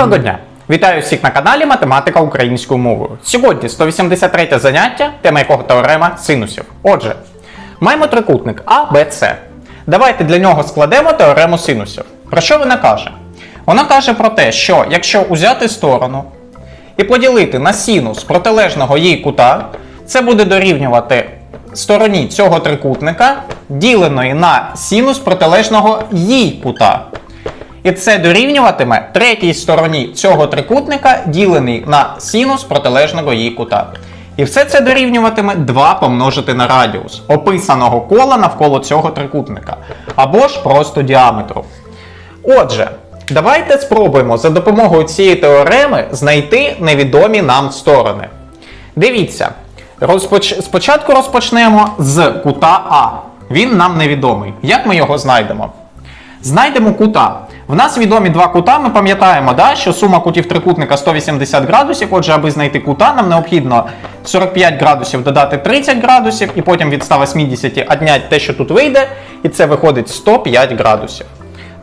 Доброго дня! Вітаю всіх на каналі Математика українською мовою. Сьогодні 183 заняття, тема якого теорема синусів. Отже, маємо трикутник А, Б, С. Давайте для нього складемо теорему синусів. Про що вона каже? Вона каже про те, що якщо узяти сторону і поділити на синус протилежного їй кута, це буде дорівнювати стороні цього трикутника, діленої на синус протилежного їй кута. І це дорівнюватиме третій стороні цього трикутника, ділений на синус протилежного її кута. І все це дорівнюватиме 2 помножити на радіус описаного кола навколо цього трикутника, або ж просто діаметру. Отже, давайте спробуємо за допомогою цієї теореми знайти невідомі нам сторони. Дивіться, розпоч... спочатку розпочнемо з кута А. Він нам невідомий. Як ми його знайдемо? Знайдемо кута. В нас відомі два кута. Ми пам'ятаємо, да, що сума кутів трикутника 180 градусів. Отже, аби знайти кута, нам необхідно 45 градусів додати 30 градусів, і потім від 180 відняти те, що тут вийде, і це виходить 105 градусів.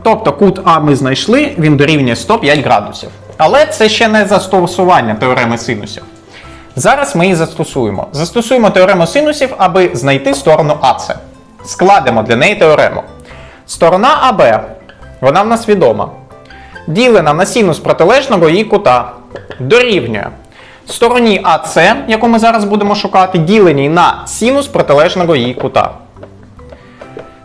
Тобто кут А ми знайшли, він дорівнює 105 градусів. Але це ще не застосування теореми синусів. Зараз ми її застосуємо. Застосуємо теорему синусів, аби знайти сторону АС. Складемо для неї теорему. Сторона АБ, вона в нас відома. Ділена на синус протилежного її кута. Дорівнює стороні АС, яку ми зараз будемо шукати, діленій на синус протилежного її кута.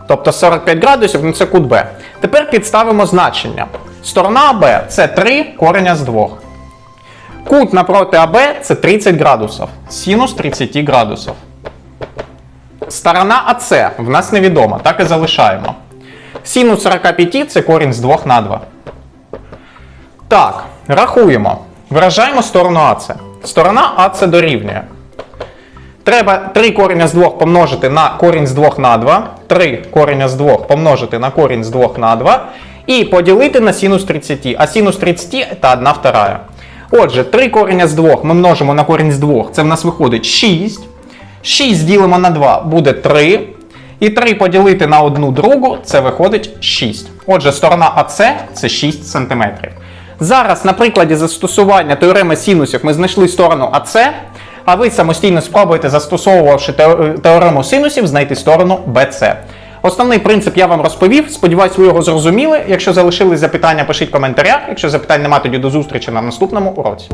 Тобто 45 градусів, ну це кут Б. Тепер підставимо значення. Сторона АБ це 3 кореня з 2. Кут напроти АБ це 30 градусів. Синус 30 градусів. Сторона АС в нас невідома, так і залишаємо. Синус 45 це корінь з 2 на 2. Так, рахуємо. Виражаємо сторону АС. Сторона АС дорівнює. Треба 3 кореня з 2 помножити на корінь з 2 на 2. 3 кореня з 2 помножити на корінь з 2 на 2. І поділити на синус 30. А синус 30 це 1 вторая. Отже, 3 кореня з 2 ми множимо на корінь з 2. Це в нас виходить 6. 6 ділимо на 2 буде 3. І 3 поділити на одну другу це виходить 6. Отже, сторона АС це 6 см. Зараз на прикладі застосування теореми синусів ми знайшли сторону АС, а ви самостійно спробуєте, застосовувавши теорему синусів, знайти сторону BC. Основний принцип я вам розповів. Сподіваюсь, ви його зрозуміли. Якщо залишились запитання, пишіть в коментарях. Якщо запитань немає, тоді до зустрічі на наступному уроці.